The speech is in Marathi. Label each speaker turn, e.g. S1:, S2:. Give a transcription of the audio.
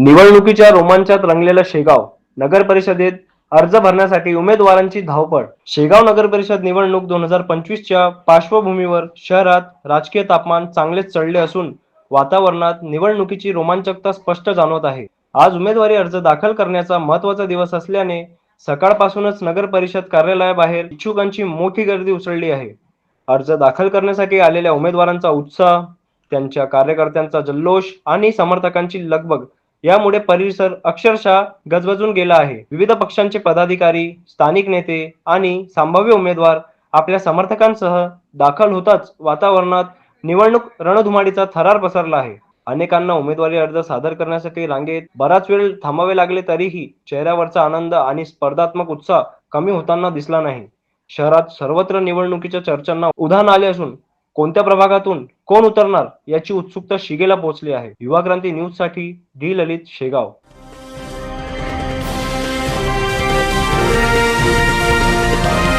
S1: निवडणुकीच्या रोमांचात रंगलेलं शेगाव नगर परिषदेत अर्ज भरण्यासाठी उमेदवारांची धावपळ. शेगाव नगर परिषद निवडणूक दोन हजार पंचवीसच्या पार्श्वभूमीवर शहरात राजकीय तापमान चांगलेच चढले असून वातावरणात निवडणुकीची रोमांचकता स्पष्ट जाणवत आहे. आज उमेदवारी अर्ज दाखल करण्याचा महत्त्वाचा दिवस असल्याने सकाळपासूनच नगर परिषद कार्यालयाबाहेर इच्छुकांची मोठी गर्दी उसळली आहे. अर्ज दाखल करण्यासाठी आलेल्या उमेदवारांचा उत्साह त्यांच्या कार्यकर्त्यांचा जल्लोष आणि समर्थकांची लगबग यामुळे परिसर अक्षरशः गजबजून गेला आहे. विविध पक्षांचे पदाधिकारी स्थानिक नेते आणि संभाव्य उमेदवार आपल्या समर्थकांसह दाखल होताच वातावरणात निवडणूक रणधुमाडीचा थरार पसरला आहे. अनेकांना उमेदवारी अर्ज सादर करण्यासाठी रांगेत बराच वेळ थांबावे लागले तरीही चेहऱ्यावरचा आनंद आणि स्पर्धात्मक उत्साह कमी होताना दिसला नाही. शहरात सर्वत्र निवडणुकीच्या चर्चांना उधाण आले असून कोणत्या प्रभागातून कोण उतरणार याची उत्सुकता शिगेला पोहोचली आहे. युवा क्रांती न्यूजसाठी डी ललित शेगाव.